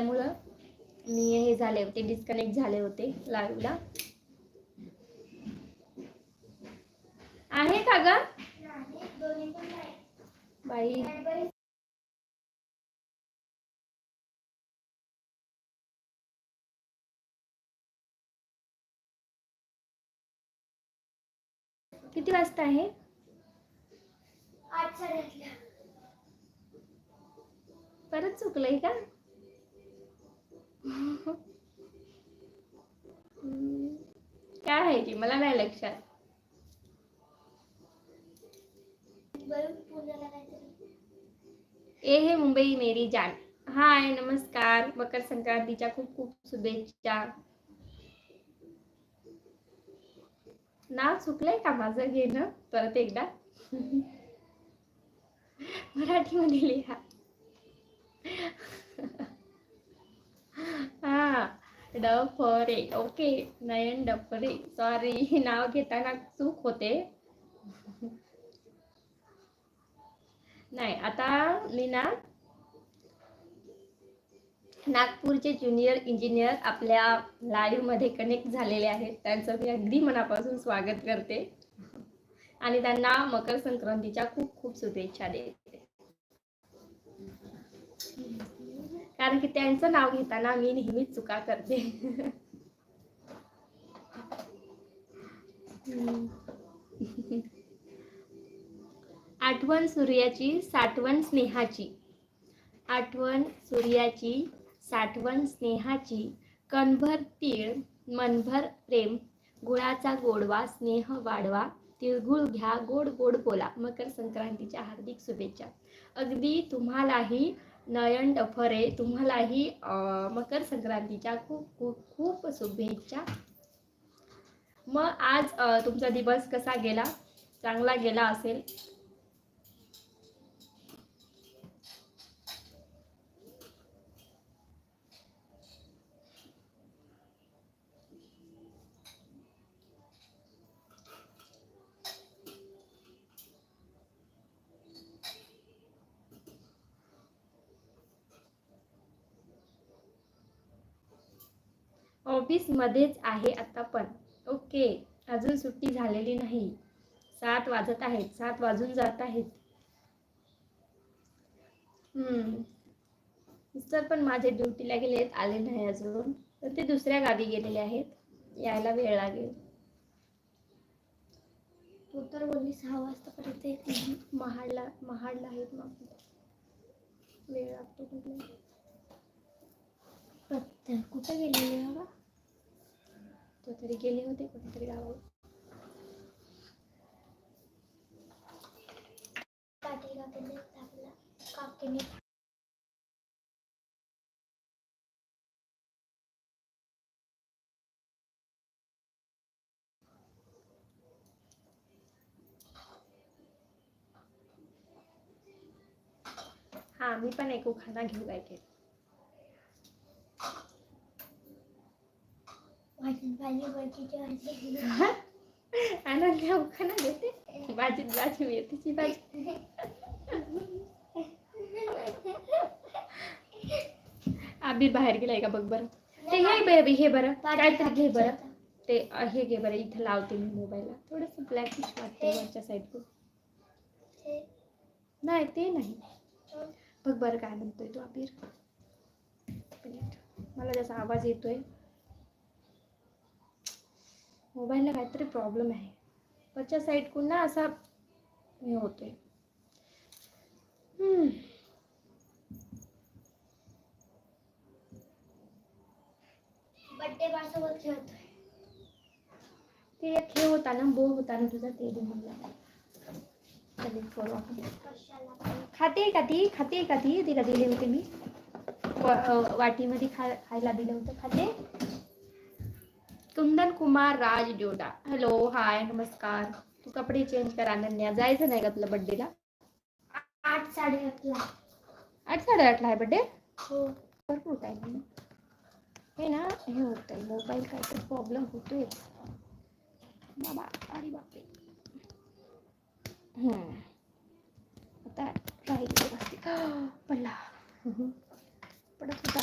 असल्यामुळं मी हे झाले होते डिस्कनेक्ट झाले होते लाईव्हला आहे का ग? बाई. किती वाजता आहे? परत चुकलंय का? काय आहे की? मला नाही लक्षात. ए हे मुंबई मेरी जान. हाय नमस्कार. मकर संक्रांतीच्या खूप खूप शुभेच्छा. नाव चुकलंय का माझं घेणं? परत एकदा. मराठीमध्ये लिहा हा डफरे ओके नयन डफरे सॉरी नाव घेताना चूक होते. नाही आता मी ना नागपूरचे ज्युनियर इंजिनियर आपल्या लाईव्हमध्ये कनेक्ट झालेले आहेत. त्यांचं मी अगदी मनापासून स्वागत करते. आणि त्यांना मकर संक्रांतीच्या खूप खूप शुभेच्छा देते. कारण की त्यांचं नाव घेताना मी नेहमीच चुका करते. आठवण सूर्याची साठवण स्नेहाची. आठवण सूर्याची साठवण स्नेहाची. कणभर तीळ मनभर प्रेम. गुळाचा गोडवा स्नेह वाढवा. तिळगुळ घ्या गोड गोड बोला. मकर संक्रांतीच्या हार्दिक शुभेच्छा. अगदी तुम्हालाही नयन डफरे तुम्हालाही मकर संक्रांतीच्या खूप खूप खूप शुभेच्छा. मग आज तुमचा दिवस कसा गेला? चांगला गेला असेल. ऑफिसमध्येच आहे आता पण. ओके अजून सुट्टी झालेली नाही. सात वाजत आहेत. सात वाजून जात आहेत. हम्म. मिस्टर पण माझे ड्युटीला गेलेत. आले नाही अजून. तर ते दुसऱ्या गावी गेलेले आहेत. यायला वेळ लागेल. तू तर बोलली सहा वाजतापर्यंत महाडला महाडला आहेत मग. वेळ लागतो कुठला पत्ता कुठं गेलेली बाबा? तो तरी गेले होते कुठेतरी गावाला पाटील काकीने टाकला काकीने. हा मी पण एक उखाणा घेऊ काय केलं भाजी भाजी बरकीची भाजी आनंद उखाणा देते. भाजी भाजी मेथीची भाजी. आबीर बाहेर गेलाय का बघ बरं. ते हे बेबी हे बरं. काहीतरी घे बरं. ते हे घे बरं इथं लावते मी मोबाईलला. थोडंसं ब्लॅकिश वाटते वरच्या साईडकडून नाही ते नाही. बघ बरं काय म्हणतोय तो अबीर मिनिट. मला त्याचा आवाज येतोय. मोबाईलला काहीतरी प्रॉब्लेम आहे वरच्या साईडकडून ना असा हे होतोय. बड्डे बासोबत खेळतोय ते एक हे होता। ना बो होता ना तुझा ते दे मला खाते का ती खाते का ती तिला दिले होते मी वाटीमध्ये खा खायला दिलं होतं खाते कुंदन कुमार राज जोडा हॅलो हाय नमस्कार. तू कपडे चेंज कर अनन्या. जायचं नाही का तुला बड्डेला आठ साडेआठला. आठ साडेआठला आहे बड्डे हो. भरपूर टाईम हे ना हे होत आहे मोबाईल काहीतरी प्रॉब्लेम होतोय. बाबा अरे बापरे. हम्म. आता राहील पडला. पडत होता.